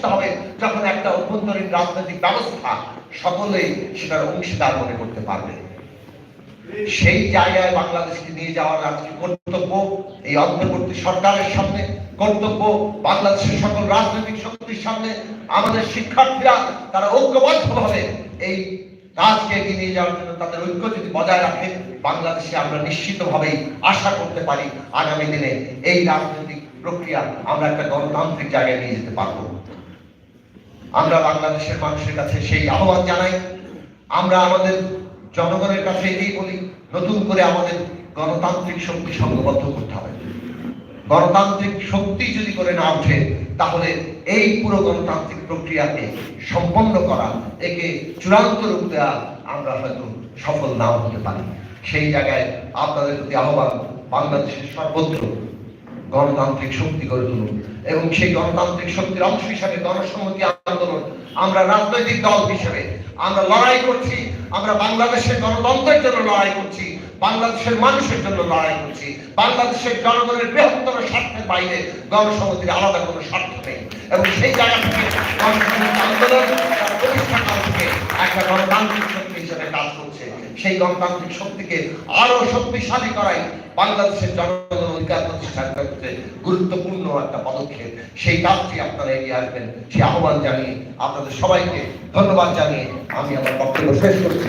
প্রতিষ্ঠিত হবে যখন একটা অভ্যন্তরীণ রাজনৈতিক ব্যবস্থা সকলেই সেটার অংশীদার মনে করতে পারবে। সেই জায়গায় বাংলাদেশকে নিয়ে যাওয়ার আজকে কর্তব্য, এই অন্তর্বর্তী সরকারের সামনে কর্তব্য, বাংলাদেশের সকল রাজনৈতিক শক্তির সামনে আমাদের শিক্ষার্থীরা তারা ঐক্যবদ্ধভাবে এই কাজকে এগিয়ে নিয়ে যাওয়ার জন্য তাদের ঐক্য যদি বজায় রাখে, বাংলাদেশে আমরা নিশ্চিতভাবেই আশা করতে পারি, আগামী দিনে এই রাজনৈতিক প্রক্রিয়া আমরা একটা গণতান্ত্রিক জায়গায় নিয়ে যেতে পারব। আমরা বাংলাদেশের মানুষের কাছে সেই আহ্বান জানাই। আমরা আমাদের জনগণের কাছে এটাই বলি, নতুন করে আমাদের গণতান্ত্রিক শক্তি সংঘবদ্ধ করতে হবে। গণতান্ত্রিক শক্তি যদি করে না ওঠে, তাহলে এই পুরো গণতান্ত্রিক প্রক্রিয়াকে সম্পন্ন করা, একে চূড়ান্ত রূপ দেওয়া আমরা হয়তো সফল নাও হতে পারি। সেই জায়গায় আপনাদের প্রতি আহ্বান, বাংলাদেশের সর্বত্র গণতান্ত্রিক শক্তি গড়ে তুলুন। এবং সেই গণতান্ত্রিক শক্তির অংশ হিসাবে গণসংহতি আন্দোলন আমরা রাজনৈতিক দল হিসেবে আমরা লড়াই করছি, আমরা বাংলাদেশের গণতন্ত্রের জন্য লড়াই করছি, বাংলাদেশের মানুষের জন্য লড়াই করছি, বাংলাদেশের জনগণের বৃহত্তর স্বার্থের বাইরে গণসংহতির আলাদা কোনো স্বার্থ নেই। এবং সেই জায়গা থেকে গণসংহতি আন্দোলন থেকে একটা গণতান্ত্রিক শক্তি হিসেবে কাজ করছে। সেই গণতান্ত্রিক শক্তিকে আরও শক্তিশালী করাই বাংলাদেশের জনগণ অধিকার প্রতিষ্ঠার ক্ষেত্রে গুরুত্বপূর্ণ একটা পদক্ষেপ। সেই কাজটি আপনারা এগিয়ে আসবেন। সেই আহ্বান জানিয়ে আপনাদের সবাইকে ধন্যবাদ জানিয়ে আমি আমার বক্তব্য শেষ করছি।